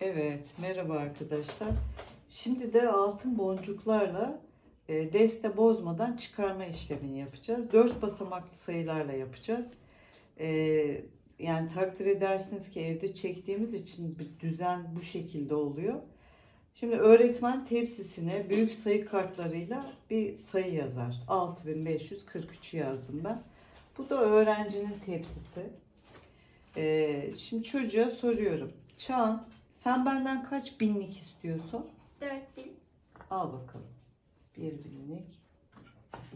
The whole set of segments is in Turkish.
Evet, merhaba arkadaşlar. Şimdi de altın boncuklarla e, deste bozmadan çıkarma işlemini yapacağız. Dört basamaklı sayılarla yapacağız. E, yani takdir edersiniz ki evde çektiğimiz için bir düzen bu şekilde oluyor. Şimdi öğretmen tepsisine büyük sayı kartlarıyla bir sayı yazar. 6543 yazdım ben. Bu da öğrencinin tepsisi. E, şimdi çocuğa soruyorum. Çağan sen benden kaç binlik istiyorsun? 4000, Al bakalım. Bir binlik,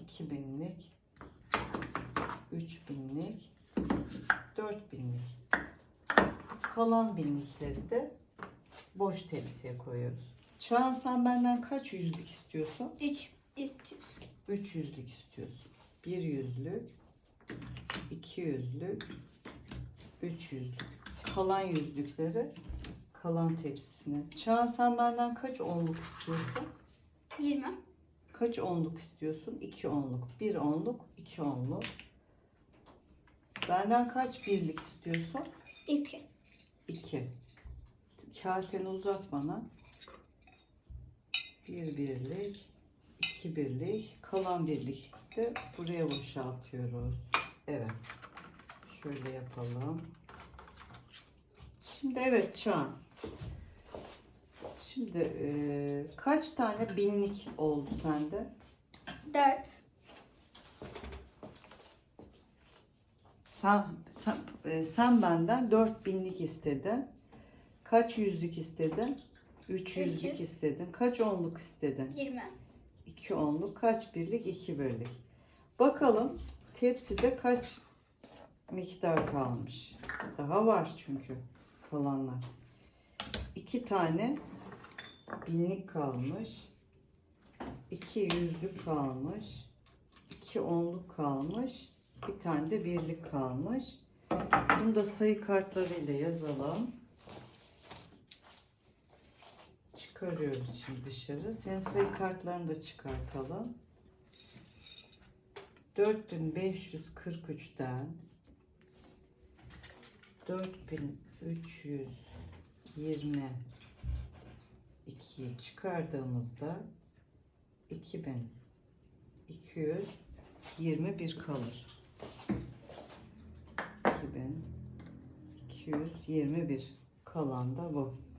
iki binlik, üç binlik, dört binlik. Kalan binlikleri de boş tepsiye koyuyoruz. Çağan sen benden kaç yüzlük istiyorsun? 3 300, Üç yüzlük istiyorsun. Bir yüzlük, iki yüzlük, üç yüzlük. Kalan yüzlükleri kalan tepsisine. Çağan sen benden kaç onluk istiyorsun? 20, Kaç onluk istiyorsun? 2 onluk. 1 onluk, 2 onluk. Benden kaç birlik istiyorsun? 2, 2. Kaseni uzat bana. 1 birlik, 2 birlik, kalan birlik de buraya boşaltıyoruz. Evet. Şöyle yapalım. Şimdi evet Çağan. Şimdi eee, kaç tane binlik oldu sende? 4, Sen, sen, e, sen benden 4000'lik istedin. Kaç yüzlük istedin? 3 yüzlük 300. istedin. Kaç onluk istedin? 20, 2 onluk. Kaç birlik? 2 birlik. Bakalım tepside kaç miktar kalmış? Daha var çünkü kalanlar. 2 tane binlik kalmış. 2 yüzlük kalmış. 2 onluk kalmış. Bir tane de birlik kalmış. Bunu da sayı kartlarıyla yazalım. Çıkarıyoruz şimdi dışarı. Senin sayı kartlarını da çıkartalım. 4543'ten 4322'yi çıkardığımızda 2221 kalır. 2221 kalan da bu.